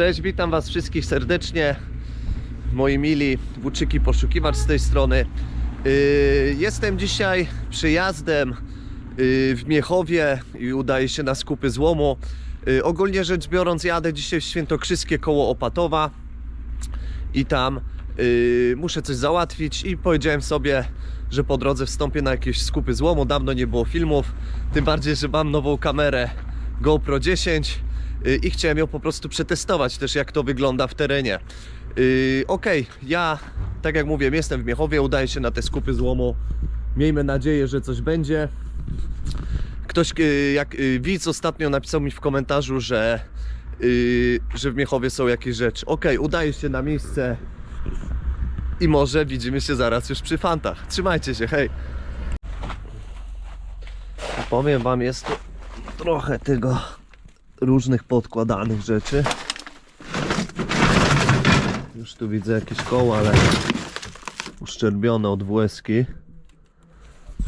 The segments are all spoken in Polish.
Cześć, witam Was wszystkich serdecznie. Moi mili włóczyki poszukiwacz z tej strony. Yy, jestem dzisiaj przyjazdem yy, w Miechowie i udaje się na skupy złomu. Yy, ogólnie rzecz biorąc, jadę dzisiaj w Świętokrzyskie koło Opatowa i tam muszę coś załatwić i powiedziałem sobie, że po drodze wstąpię na jakieś skupy złomu. Dawno nie było filmów, tym bardziej, że mam nową kamerę GoPro 10 yy, i chciałem ją po prostu przetestować też jak to wygląda w terenie. Yy, Okej, ja tak jak mówię, jestem w Miechowie, udaję się na te skupy złomu. Miejmy nadzieję, że coś będzie. Ktoś, yy, jak yy, widz ostatnio napisał mi w komentarzu, że, że w Miechowie są jakieś rzeczy. Okej, udaję się na miejsce i może widzimy się zaraz już przy fantach. Trzymajcie się, hej! Powiem wam, jest tu trochę tego różnych podkładanych rzeczy. Już tu widzę jakieś koła, ale uszczerbione od włeski.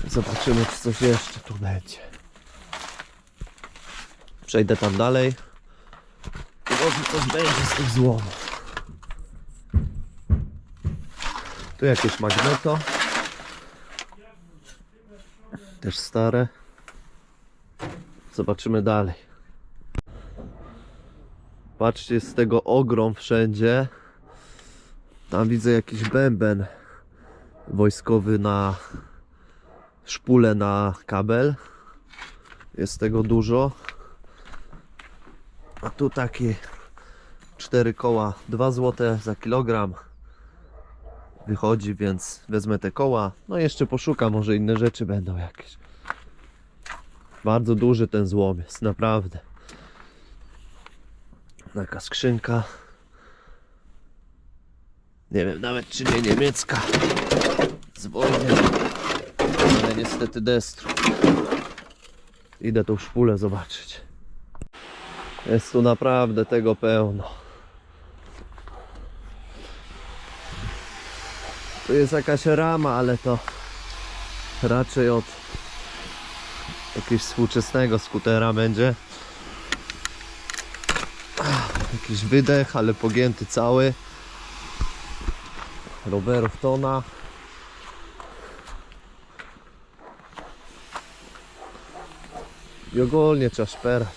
Zobaczymy, czy coś jeszcze tu będzie. Przejdę tam dalej. Może coś będzie z tych złomów. Tu jakieś magneto. Też stare. Zobaczymy dalej. Patrzcie, z tego ogrom wszędzie. Tam widzę jakiś bęben wojskowy na szpulę na kabel. Jest tego dużo. A tu takie cztery koła, 2 zł za kilogram wychodzi, więc wezmę te koła. No i jeszcze poszukam, może inne rzeczy będą jakieś. Bardzo duży ten złom jest, naprawdę. Taka skrzynka. Nie wiem nawet czy nie niemiecka. Z wojny. Ale niestety destru. Idę tą szpulę zobaczyć. Jest tu naprawdę tego pełno. Tu jest jakaś rama, ale to raczej od jakiegoś współczesnego skutera będzie. Jakiś wydech, ale pogięty cały. Rowerów tona. I ogólnie trzeba szperać,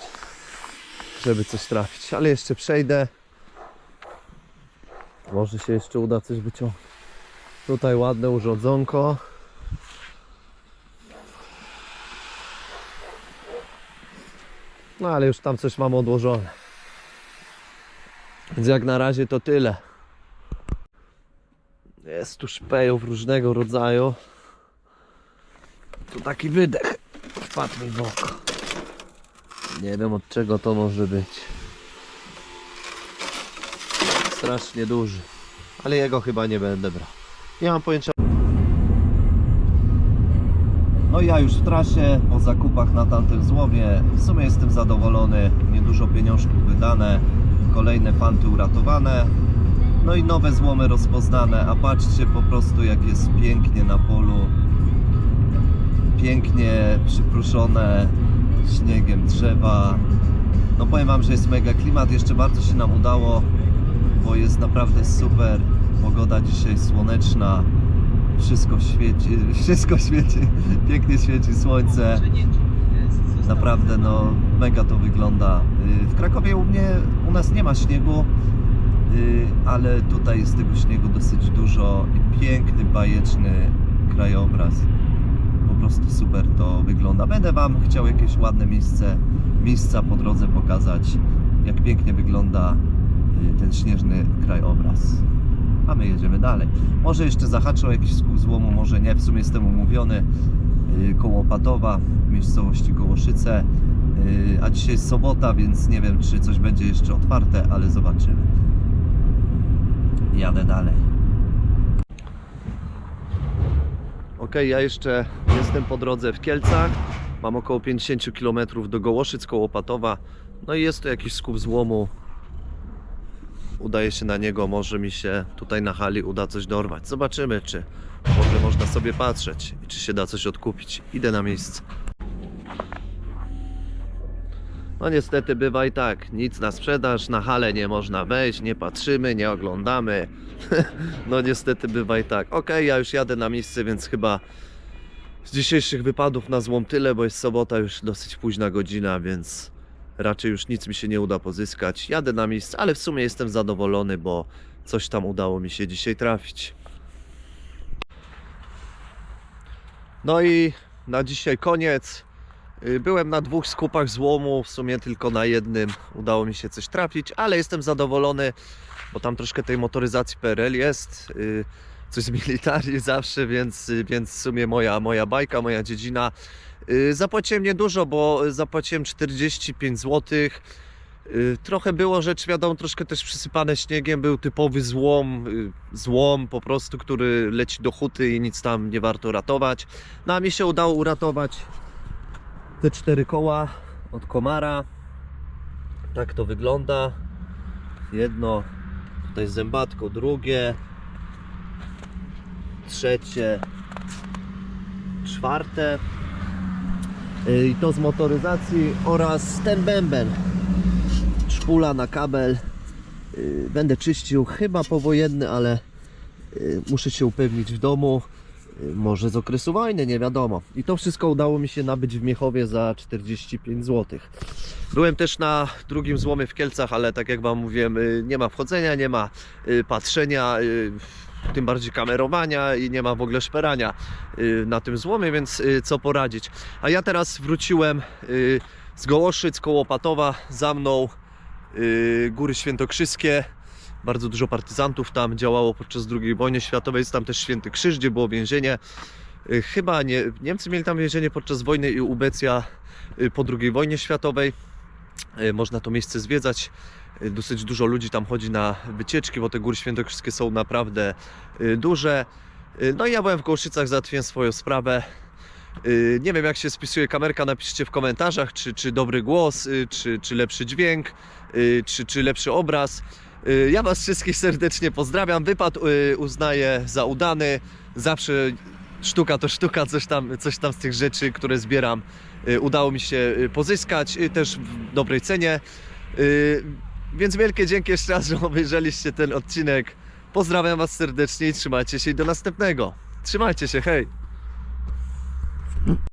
żeby coś trafić. Ale jeszcze przejdę. Może się jeszcze uda coś wyciągnąć. Tutaj ładne urządzonko. No ale już tam coś mam odłożone. Więc jak na razie to tyle. Jest tu szpejów różnego rodzaju. Tu taki wydech wpadł mi w oko. Nie wiem od czego to może być. Strasznie duży. Ale jego chyba nie będę brał. Nie mam pojęcia. No ja już w trasie, po zakupach na tamtym złomie. W sumie jestem zadowolony. Niedużo pieniążków wydane. Kolejne fanty uratowane. No i nowe złomy rozpoznane. A patrzcie po prostu jak jest pięknie na polu. Pięknie przypruszone śniegiem drzewa. No powiem wam, że jest mega klimat. Jeszcze bardzo się nam udało, bo jest naprawdę super. Pogoda dzisiaj słoneczna. Wszystko świeci, wszystko świeci, pięknie świeci słońce. Naprawdę no mega to wygląda. Yy, W Krakowie u mnie, nas nie ma śniegu, yy, ale tutaj jest tego śniegu dosyć dużo i piękny, bajeczny krajobraz. Po prostu super to wygląda. Będę Wam chciał jakieś ładne miejsce, miejsca po drodze pokazać, jak pięknie wygląda yy, ten śnieżny krajobraz. A my jedziemy dalej. Może jeszcze zahaczę o jakiś skup złomu, może nie. W sumie jestem umówiony yy, koło Patowa w miejscowości Gołoszyce. Yy, A dzisiaj jest sobota, więc nie wiem, czy coś będzie jeszcze otwarte, ale zobaczymy. Jadę dalej. Ok, ja jeszcze jestem po drodze w Kielcach. Mam około 50 km do Gołoszyc koło Patowa. No i jest to jakiś skup złomu. Udaje się na niego, może mi się tutaj na hali uda coś dorwać. Zobaczymy, czy może można sobie patrzeć i czy się da coś odkupić. Idę na miejsce. No niestety bywa i tak, nic na sprzedaż, na halę nie można wejść, nie patrzymy, nie oglądamy. no niestety bywa i tak. Okej, ja już jadę na miejsce, więc chyba z dzisiejszych wypadów na złom tyle, bo jest sobota, już dosyć późna godzina, więc raczej już nic mi się nie uda pozyskać. Jadę na miejsce, ale w sumie jestem zadowolony, bo coś tam udało mi się dzisiaj trafić. No i na dzisiaj koniec. Y, Byłem na dwóch skupach złomu, w sumie tylko na jednym udało mi się coś trafić, ale jestem zadowolony, bo tam troszkę tej motoryzacji PRL jest, y, coś z militarii zawsze, więc, więc w sumie moja, moja bajka, moja dziedzina. Y, Zapłaciłem niedużo, bo zapłaciłem 45 zł. Trochę było rzecz, wiadomo, troszkę też przysypane śniegiem, był typowy złom, złom po prostu, który leci do huty i nic tam nie warto ratować. No a mi się udało uratować te cztery koła od komara. Tak to wygląda. Jedno tutaj z zębatką, drugie, trzecie, czwarte. Y, I to z motoryzacji oraz ten bęben. Szpula na kabel. Y, Będę czyścił chyba powojenny, ale y, muszę się upewnić w domu. Może z okresu wojny, nie wiadomo. I to wszystko udało mi się nabyć w Miechowie za 45 zł. Byłem też na drugim złomie w Kielcach, ale tak jak Wam mówiłem, y, nie ma wchodzenia, nie ma y, patrzenia, y, tym bardziej kamerowania i nie ma w ogóle szperania na tym złomie, więc co poradzić. A ja teraz wróciłem z Gołoszyc koło Patowa, za mną Góry Świętokrzyskie. Bardzo dużo partyzantów tam działało podczas II wojny światowej. Jest tam też Święty Krzyż, gdzie było więzienie. Y, Chyba nie, Niemcy mieli tam więzienie podczas wojny i Ubecja y, po II wojnie światowej. Y, Można to miejsce zwiedzać. Dosyć dużo ludzi tam chodzi na wycieczki, bo te góry świętokrzyskie są naprawdę duże. No i ja byłem w Kołszycach, załatwiłem swoją sprawę. Nie wiem jak się spisuje kamerka, napiszcie w komentarzach, czy, czy dobry głos, czy, czy lepszy dźwięk, czy, czy lepszy obraz. Y, Ja Was wszystkich serdecznie pozdrawiam. Wypad y, uznaję za udany. Zawsze sztuka to sztuka, coś tam, coś tam z tych rzeczy, które zbieram, y, udało mi się pozyskać, też w dobrej cenie. Więc wielkie dzięki jeszcze raz, że obejrzeliście ten odcinek. Pozdrawiam Was serdecznie i trzymajcie się i do następnego. Trzymajcie się, hej!